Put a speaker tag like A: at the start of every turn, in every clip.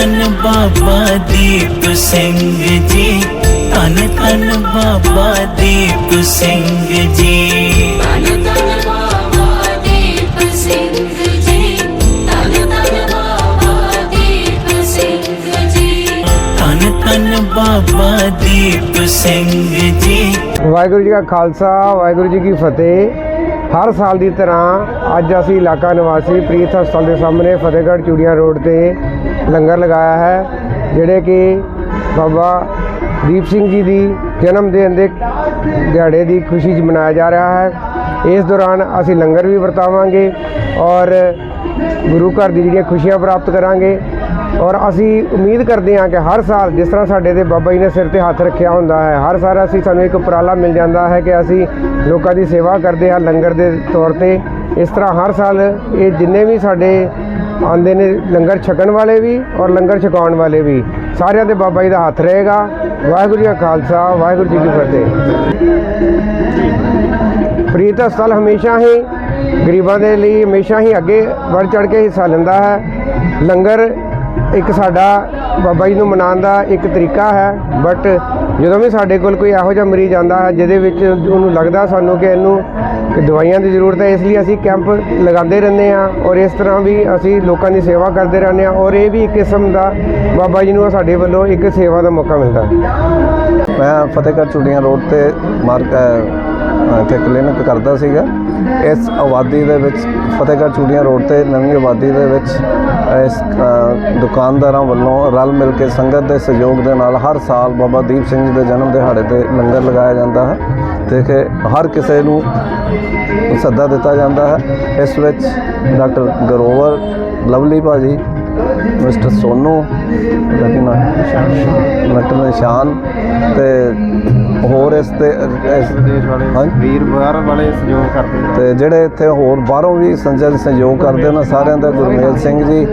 A: ਧੰਨ ਬਾਬਾ ਦੀਪ ਸਿੰਘ ਜੀ ਧੰਨ ਧੰਨ ਬਾਬਾ ਦੀਪ ਸਿੰਘ ਜੀ।
B: ਧੰਨ ਧੰਨ ਬਾਬਾ ਦੀਪ ਸਿੰਘ ਜੀ ਧੰਨ ਧੰਨ ਬਾਬਾ ਦੀਪ ਸਿੰਘ ਜੀ।
A: ਧੰਨ ਧੰਨ ਬਾਬਾ ਦੀਪ ਸਿੰਘ ਜੀ।
C: ਵਾਹਿਗੁਰੂ ਜੀ ਕਾ ਖਾਲਸਾ ਵਾਹਿਗੁਰੂ ਜੀ ਕੀ ਫਤਿਹ। ਹਰ ਸਾਲ ਦੀ ਤਰ੍ਹਾਂ ਅੱਜ ਅਸੀਂ ਇਲਾਕਾ ਨਿਵਾਸੀ ਪ੍ਰੀਤ ਹਸਪਤਾਲ ਦੇ ਸਾਹਮਣੇ ਫਤਿਹਗੜ੍ਹ ਚੂੜੀਆਂ ਰੋਡ ਤੇ ਲੰਗਰ ਲਗਾਇਆ ਹੈ, ਜਿਹੜੇ ਕਿ ਬਾਬਾ ਦੀਪ ਸਿੰਘ ਜੀ ਦੀ ਜਨਮ ਦਿਨ ਦੇ ਦਿਹਾੜੇ ਦੀ ਖੁਸ਼ੀ 'ਚ ਮਨਾਇਆ ਜਾ ਰਿਹਾ ਹੈ। ਇਸ ਦੌਰਾਨ ਅਸੀਂ ਲੰਗਰ ਵੀ ਵਰਤਾਵਾਂਗੇ ਔਰ ਗੁਰੂ ਘਰ ਦੀ ਜਿਹੜੀਆਂ ਖੁਸ਼ੀਆਂ ਪ੍ਰਾਪਤ ਕਰਾਂਗੇ। ਔਰ ਅਸੀਂ ਉਮੀਦ ਕਰਦੇ ਹਾਂ ਕਿ ਹਰ ਸਾਲ ਜਿਸ ਤਰ੍ਹਾਂ ਸਾਡੇ ਦੇ ਬਾਬਾ ਜੀ ਨੇ ਸਿਰ ਤੇ ਹੱਥ ਰੱਖਿਆ ਹੁੰਦਾ ਹੈ, ਹਰ ਸਾਲ ਅਸੀਂ ਸਾਨੂੰ ਇੱਕ ਉਪਰਾਲਾ ਮਿਲ ਜਾਂਦਾ ਹੈ ਕਿ ਅਸੀਂ ਲੋਕਾਂ ਦੀ ਸੇਵਾ ਕਰਦੇ ਹਾਂ ਲੰਗਰ ਦੇ ਤੌਰ ਤੇ। ਇਸ ਤਰ੍ਹਾਂ ਹਰ ਸਾਲ ਇਹ ਜਿੰਨੇ ਵੀ ਸਾਡੇ ਆਉਂਦੇ ਨੇ ਲੰਗਰ ਛਕਣ ਵਾਲੇ ਵੀ ਔਰ ਲੰਗਰ ਛਕਾਉਣ ਵਾਲੇ ਵੀ, ਸਾਰਿਆਂ ਦੇ ਬਾਬਾ ਜੀ ਦਾ ਹੱਥ ਰਹੇਗਾ। ਵਾਹਿਗੁਰੂ ਜੀ ਕਾ ਖਾਲਸਾ, ਵਾਹਿਗੁਰੂ ਜੀ ਕੀ ਫਤਿਹ। ਪ੍ਰੀਤ ਹਸਪਤਾਲ ਹਮੇਸ਼ਾ ਹੀ ਗਰੀਬਾਂ ਦੇ ਲਈ ਹਮੇਸ਼ਾ ਹੀ ਅੱਗੇ ਵੜ ਚੜ ਕੇ ਹਿੱਸਾ ਲੈਂਦਾ ਹੈ। ਲੰਗਰ ਇੱਕ ਸਾਡਾ ਬਾਬਾ ਜੀ ਨੂੰ ਮਨਾਉਣ ਦਾ ਇੱਕ ਤਰੀਕਾ ਹੈ ਬਟ ਜਦੋਂ ਵੀ ਸਾਡੇ ਕੋਲ ਕੋਈ ਇਹੋ ਜਿਹਾ ਮਰੀਜ਼ ਆਂਦਾ ਹੈ ਜਿਹਦੇ ਵਿੱਚ ਉਹਨੂੰ ਲੱਗਦਾ ਸਾਨੂੰ ਕਿ ਇਹਨੂੰ ਕਿ ਦਵਾਈਆਂ ਦੀ ਜ਼ਰੂਰਤ ਹੈ ਇਸ ਲਈ ਅਸੀਂ ਕੈਂਪ ਲਗਾਉਂਦੇ ਰਹਿੰਦੇ ਹਾਂ ਔਰ ਇਸ ਤਰ੍ਹਾਂ ਵੀ ਅਸੀਂ ਲੋਕਾਂ ਦੀ ਸੇਵਾ ਕਰਦੇ ਰਹਿੰਦੇ ਹਾਂ ਔਰ ਇਹ ਵੀ ਇੱਕ ਕਿਸਮ ਦਾ ਬਾਬਾ ਜੀ ਨੂੰ ਸਾਡੇ ਵੱਲੋਂ ਇੱਕ ਸੇਵਾ ਦਾ ਮੌਕਾ ਮਿਲਦਾ
D: ਮੈਂ ਫਤਿਹਗੜ੍ਹ ਚੂੜੀਆਂ ਰੋਡ ਤੇ ਮਾਰਕ ਅ, ਇੱਥੇ ਕਲੀਨਿਕ ਕਰਦਾ ਸੀਗਾ। ਇਸ ਆਬਾਦੀ ਦੇ ਵਿੱਚ, ਫਤਿਹਗੜ੍ਹ ਚੂੜੀਆਂ ਰੋਡ ਤੇ ਨਵੀਂ ਆਬਾਦੀ ਦੇ ਵਿੱਚ, ਇਸ ਦੁਕਾਨਦਾਰਾਂ ਵੱਲੋਂ ਰਲ ਮਿਲ ਕੇ ਸੰਗਤ ਦੇ ਸਹਿਯੋਗ ਦੇ ਨਾਲ ਹਰ ਸਾਲ ਬਾਬਾ ਦੀਪ ਸਿੰਘ ਜੀ ਦੇ ਜਨਮ ਦਿਹਾੜੇ ਤੇ ਲੰਗਰ ਲਗਾਇਆ ਜਾਂਦਾ ਹੈ ਤੇ ਕਿ ਹਰ ਕਿਸੇ ਨੂੰ ਸੱਦਾ ਦਿੱਤਾ ਜਾਂਦਾ ਹੈ। ਇਸ ਵਿੱਚ ਡਾਕਟਰ ਗਰੋਵਰ ਲਵਲੀ ਭਾਜੀ ਮਿਸਟਰ ਸੋਨੂ ਲੇਕਿਨ ਡਾਕਟਰ ਨਿਸ਼ਾਨ ਤੇ ਹੋਰ ਇਸ ਤੇ ਇਸ ਹਾਂਜੀ
E: ਵੀਰ ਬਾਹਰ ਵਾਲੇ ਸਹਿਯੋਗ ਕਰਦੇ ਨੇ।
D: ਤੇ ਜਿਹੜੇ ਇੱਥੇ ਹੋਰ ਬਾਹਰੋਂ ਵੀ ਸੰਜਨ ਸਹਿਯੋਗ ਕਰਦੇ ਨੇ ਸਾਰਿਆਂ ਦਾ ਗੁਰਮੇਲ ਸਿੰਘ ਜੀ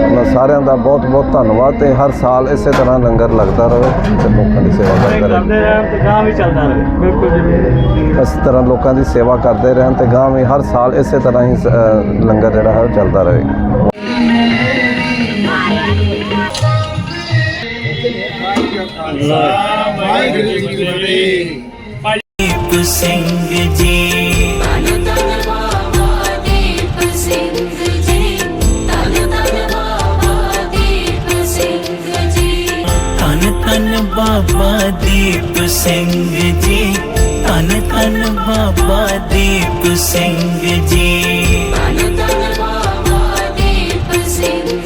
D: ਉਹਨਾਂ ਸਾਰਿਆਂ ਦਾ ਬਹੁਤ ਬਹੁਤ ਧੰਨਵਾਦ ਤੇ ਹਰ ਸਾਲ ਇਸੇ ਤਰ੍ਹਾਂ ਲੰਗਰ ਲੱਗਦਾ ਰਹੇ ਤੇ ਲੋਕਾਂ ਦੀ ਸੇਵਾ ਕਰਦਾ ਰਹੇ।
E: ਕਰਦੇ ਰਹਿਣ ਤੇ ਗਾਂ ਵੀ ਚੱਲਦਾ ਰਹੇ ਬਿਲਕੁਲ ਜੀ
D: ਇਸ ਤਰ੍ਹਾਂ ਲੋਕਾਂ ਦੀ ਸੇਵਾ ਕਰਦੇ ਰਹਿਣ ਤੇ ਗਾਂ ਵੀ ਹਰ ਸਾਲ ਇਸੇ ਤਰ੍ਹਾਂ ਹੀ ਲੰਗਰ ਜਿਹੜਾ ਹੈ ਉਹ ਚੱਲਦਾ ਰਹੇ।
B: ਜੀ
A: ਕਾ ਖਾਲਸਾ ਵਾਹਿਗੁਰੂ ਜੀ ਕੀ ਫਤਿਹ ਦੀਪ ਸਿੰਘ ਜੀ
B: ਬਾਬਾ ਦੀਪ ਸਿੰਘ ਜੀ ਤਨ ਤਨ ਬਾਬਾ ਦੀਪ ਸਿੰਘ ਜੀ
A: ਤਨ ਤਨ ਬਾਬਾ ਦੀਪ ਸਿੰਘ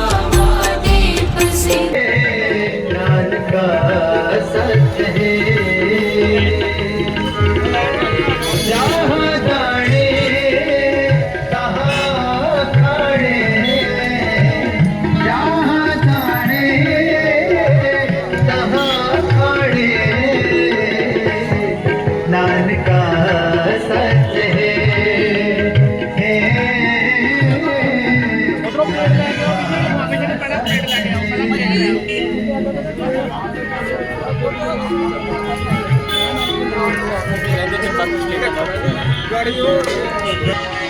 B: ¡Gracias!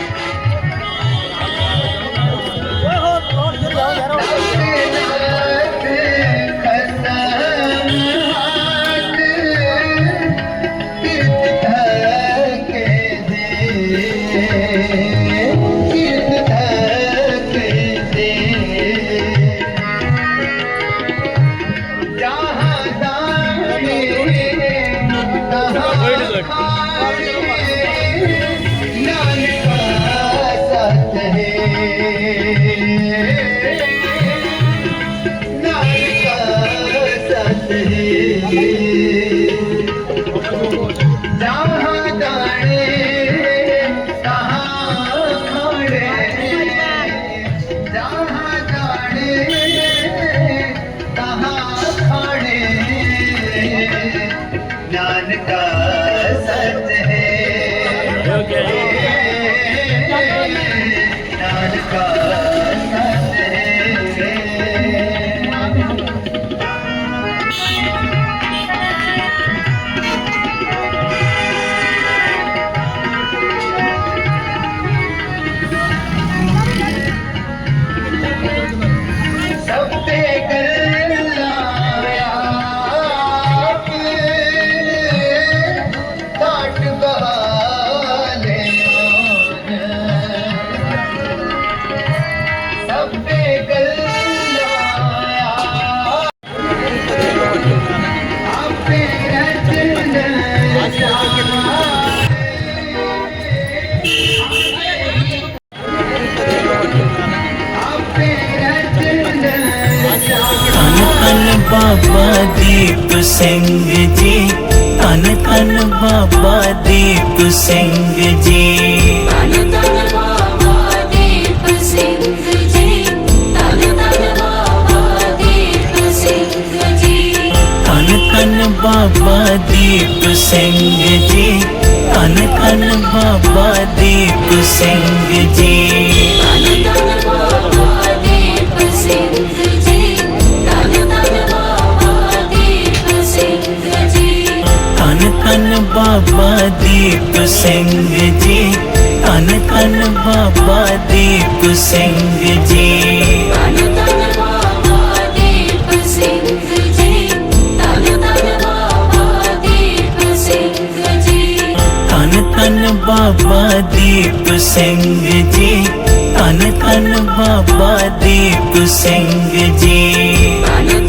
A: ਧੰਨ ਧੰਨ ਬਾਬਾ ਦੀਪ ਸਿੰਘ
B: ਜੀ
A: ਤਨ ਤਨ ਬਾਬਾ ਦੀਪ ਸਿੰਘ ਜੀ ਤਨ ਤਨ ਬਾਬਾ ਦੀਪ ਸਿੰਘ ਜੀ
B: ਧੰਨ ਧੰਨ ਬਾਬਾ ਦੀਪ ਸਿੰਘ ਜੀ ਧੰਨ ਧੰਨ ਬਾਬਾ ਦੀਪ ਸਿੰਘ ਜੀ
A: ਤਨ ਤਨ ਬਾਬਾ ਦੀਪ ਸਿੰਘ
B: ਧੰਨ ਬਾਬਾ ਦੀਪ ਸਿੰਘ ਜੀ ਧੰਨ ਧੰਨ ਬਾਬਾ ਦੀਪ ਸਿੰਘ ਜੀ।
A: ਤਨ ਤਨ ਬਾਬਾ ਦੀਪ ਸਿੰਘ ਜੀ ਤਨ ਤਨ ਬਾਬਾ ਦੀਪ ਸਿੰਘ ਜੀ।
B: ਧੰਨ ਧੰਨ ਬਾਬਾ ਦੀਪ ਸਿੰਘ ਜੀ ਧੰਨ